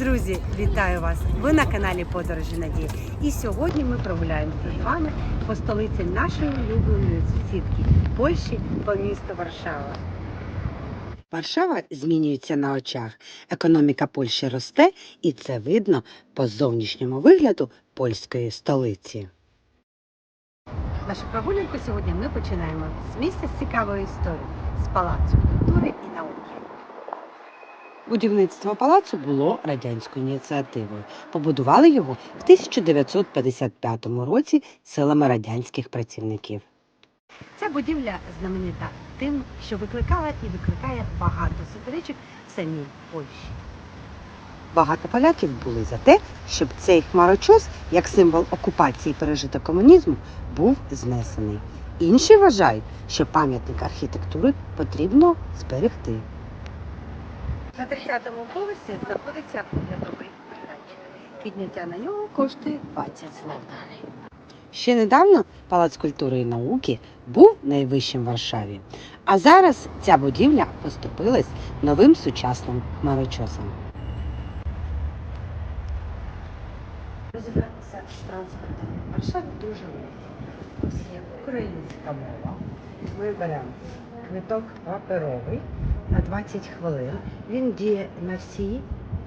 Друзі, вітаю вас! Ви на каналі Подорожі Надії. І сьогодні ми прогуляємося з вами по столиці нашої улюбленої сусідки Польщі по місту Варшава. Варшава змінюється на очах. Економіка Польщі росте, і це видно по зовнішньому вигляду польської столиці. Нашу прогулянку сьогодні ми починаємо з місця з цікавою історією, з палацу культури і науки. Будівництво палацу було радянською ініціативою. Побудували його в 1955 році силами радянських працівників. Ця будівля знаменита тим, що викликала і викликає багато суперечок в самій Польщі. Багато поляків були за те, щоб цей хмарочос, як символ окупації пережитого комунізму, був знесений. Інші вважають, що пам'ятник архітектури потрібно зберегти. На 30-му поверсі знаходиться оглядовий майданчик. Підняття на нього коштує 20 злотих. Ще недавно Палац культури і науки був найвищим в Варшаві, а зараз ця будівля поступилась новим сучасним хмарочосом. Розібратися з транспортом в Варшаві дуже легко. Є українська мова. Ми беремо квиток паперовий на 20 хвилин. Він діє на всі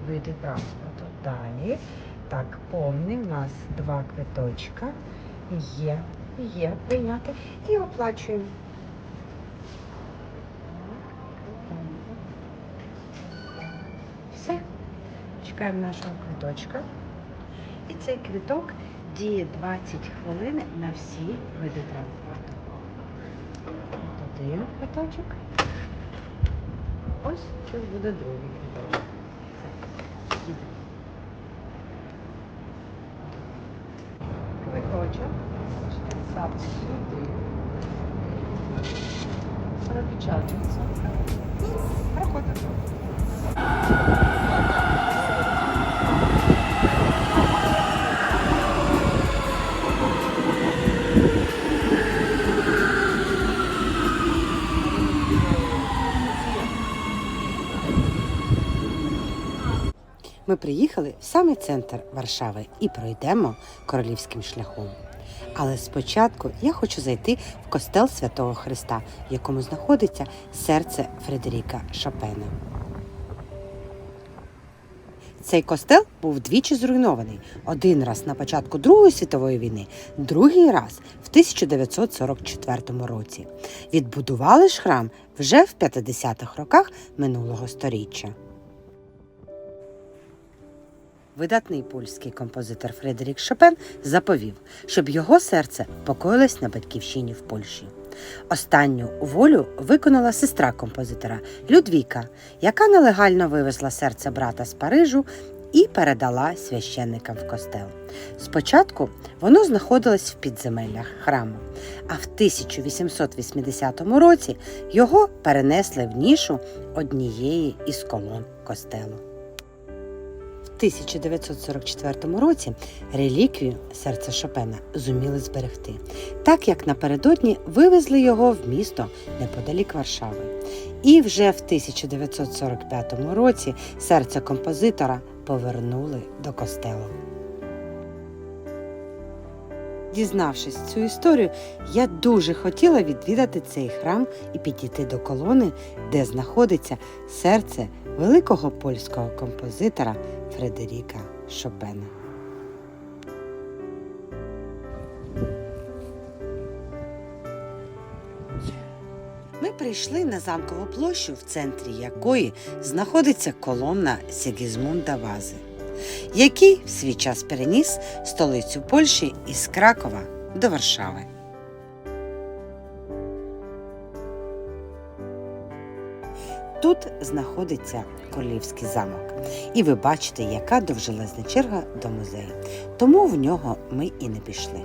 види транспорту. Далі, так, повний, у нас два квиточка. Є, є прийняти. І оплачуємо. Все. Чекаємо нашого квиточка. І цей квиток діє 20 хвилин на всі види транспорту. Один квиточок. Ось це буде другий квиточок. Все. Їдемо. Квиточок. Ставте сюди. Пропечатується. Проходимо. Ми приїхали в самий центр Варшави і пройдемо королівським шляхом. Але спочатку я хочу зайти в костел Святого Христа, в якому знаходиться серце Фредеріка Шопена. Цей костел був двічі зруйнований. Один раз на початку Другої світової війни, другий раз в 1944 році. Відбудували ж храм вже в 50-х роках минулого сторіччя. Видатний польський композитор Фредерік Шопен заповів, щоб його серце покоїлось на батьківщині в Польщі. Останню волю виконала сестра композитора Людвіка, яка нелегально вивезла серце брата з Парижу і передала священникам в костел. Спочатку воно знаходилось в підземеллях храму, а в 1880 році його перенесли в нішу однієї із колон костелу. В 1944 році реліквію серця Шопена зуміли зберегти, так як напередодні вивезли його в місто неподалік Варшави. І вже в 1945 році серце композитора повернули до костелу. Дізнавшись цю історію, я дуже хотіла відвідати цей храм і підійти до колони, де знаходиться серце великого польського композитора Фредеріка Шопена. Ми прийшли на замкову площу, в центрі якої знаходиться колона Сігізмунда Вази, який в свій час переніс столицю Польщі із Кракова до Варшави. Тут знаходиться королівський замок, і ви бачите, яка довжелезна черга до музею. Тому в нього ми і не пішли.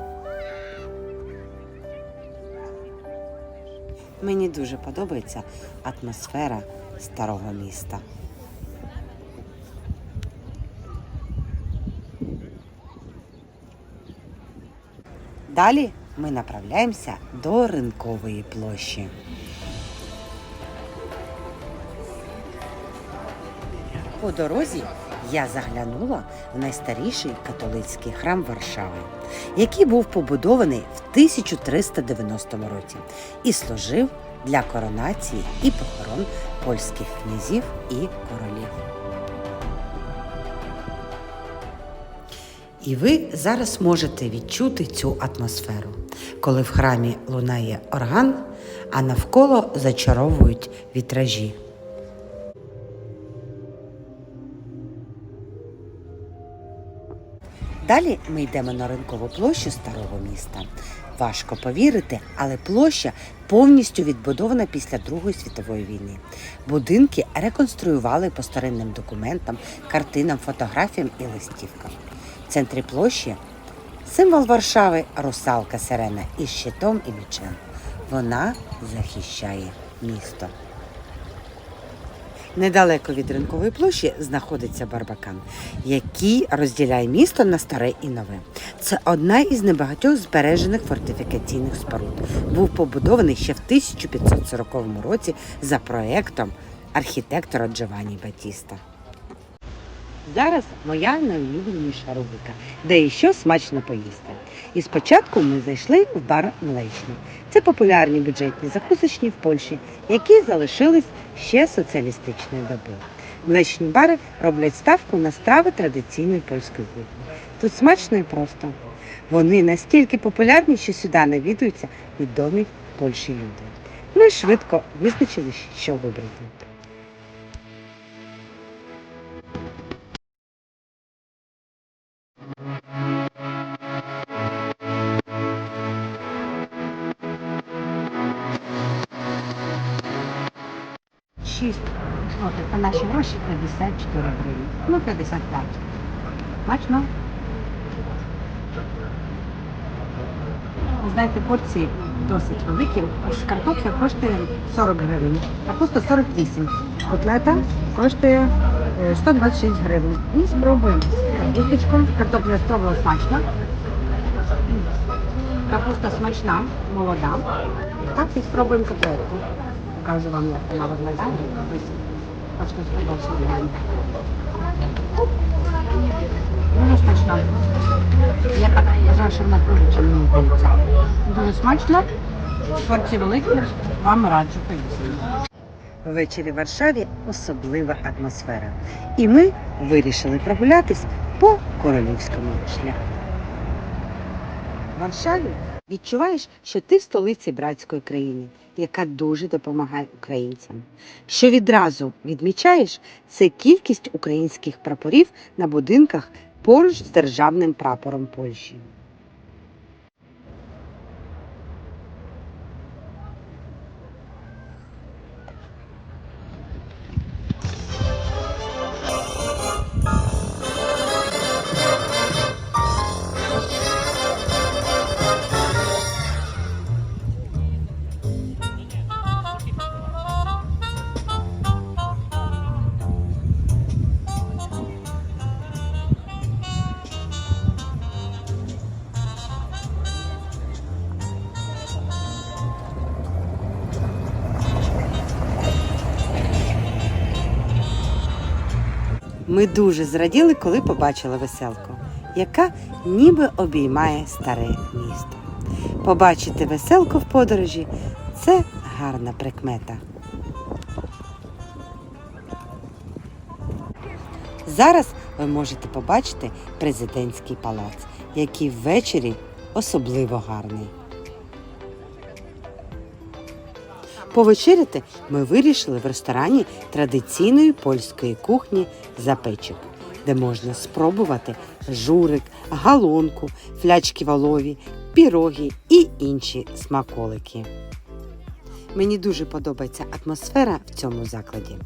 Мені дуже подобається атмосфера старого міста. Далі ми направляємося до ринкової площі. По дорозі я заглянула в найстаріший католицький храм Варшави, який був побудований в 1390 році і служив для коронації і похорон польських князів і королів. І ви зараз можете відчути цю атмосферу, коли в храмі лунає орган, а навколо зачаровують вітражі. Далі ми йдемо на ринкову площу старого міста. Важко повірити, але площа повністю відбудована після Другої світової війни. Будинки реконструювали по старинним документам, картинам, фотографіям і листівкам. В центрі площі символ Варшави русалка сирена із щитом і мечем. Вона захищає місто. Недалеко від ринкової площі знаходиться Барбакан, який розділяє місто на старе і нове. Це одна із небагатьох збережених фортифікаційних споруд. Був побудований ще в 1540 році за проектом архітектора Джованні Батіста. Зараз моя найулюбленіша рубрика, де і що смачно поїсти. І спочатку ми зайшли в бар Млечний. Це популярні бюджетні закусочні в Польщі, які залишились ще соціалістичної доби. Млечні бари роблять ставку на страви традиційної польської кухні. Тут смачно і просто. Вони настільки популярні, що сюди навідуються відомі Польщі люди. Ми швидко визначили, що вибрати. От, по наші гроші 54 гривні. Ну, 55. Смачно. Знаєте, порції досить великі. Картопля коштує 40 гривень, капуста 48. Котлета коштує е, 126 гривень. І спробуємо. Капусточку. Картопля спробувала смачно. Капуста смачна, молода. Так, і спробуємо котлетку. Покажу вам, як вона виглядає. Дуже смачно. Я так вважаю, що вона. Дуже смачно. Порції великі, вам раджу поїсти. Ввечері в Варшаві особлива атмосфера. І ми вирішили прогулятись по королівському шляху. В Варшаві відчуваєш, що ти в столиці братської країни, яка дуже допомагає українцям. Що відразу відмічаєш, це кількість українських прапорів на будинках поруч з державним прапором Польщі. Ми дуже зраділи, коли побачили веселку, яка ніби обіймає старе місто. Побачити веселку в подорожі це гарна прикмета. Зараз ви можете побачити президентський палац, який ввечері особливо гарний. Повечеряти ми вирішили в ресторані традиційної польської кухні запечик, де можна спробувати журик, галонку, флячки валові, піроги і інші смаколики. Мені дуже подобається атмосфера в цьому закладі.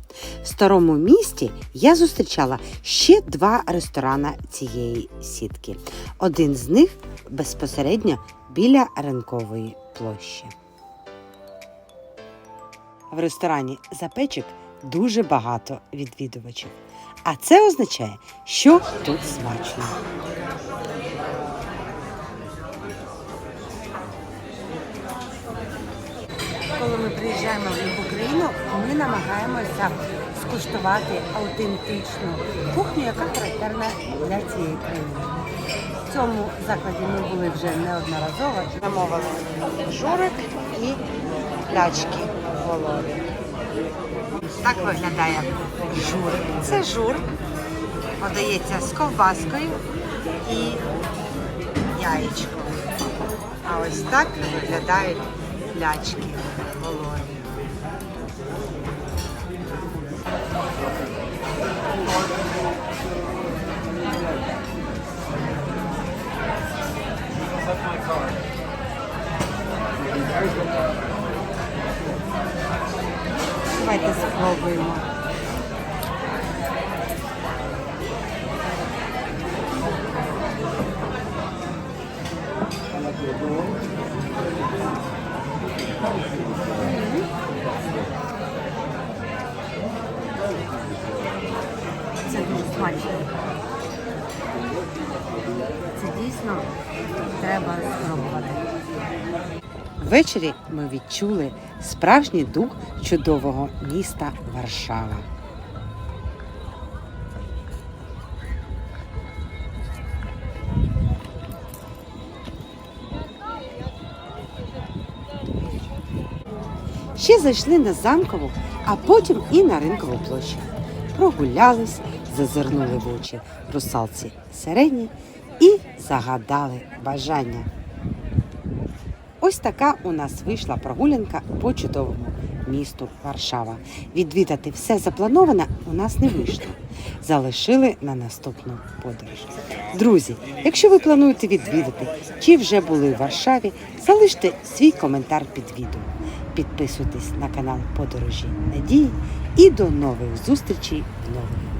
В старому місті я зустрічала ще два ресторани цієї сітки. Один з них безпосередньо біля ринкової площі. В ресторані Запечик дуже багато відвідувачів. А це означає, що тут смачно. коли ми приїжджаємо в Україну, ми намагаємося скуштувати аутентичну кухню, яка характерна для цієї країни. В цьому закладі ми були вже неодноразово. Замовили журик і лячки голові. Так виглядає жур. Це жур. Подається з ковбаскою і яєчком. А ось так виглядають лячки Це дуже. Це дійсно треба спробувати. Ввечері ми відчули справжній дух чудового міста Варшава. Ще зайшли на замкову, а потім і на ринкову площу. Прогулялись, зазирнули в очі русалці середні і загадали бажання. Ось така у нас вийшла прогулянка по чудовому місту Варшава. Відвідати все заплановане у нас не вийшло. Залишили на наступну подорож. Друзі, якщо ви плануєте відвідати чи вже були в Варшаві, залиште свій коментар під відео. Підписуйтесь на канал Подорожі Надії і до нових зустрічей в нових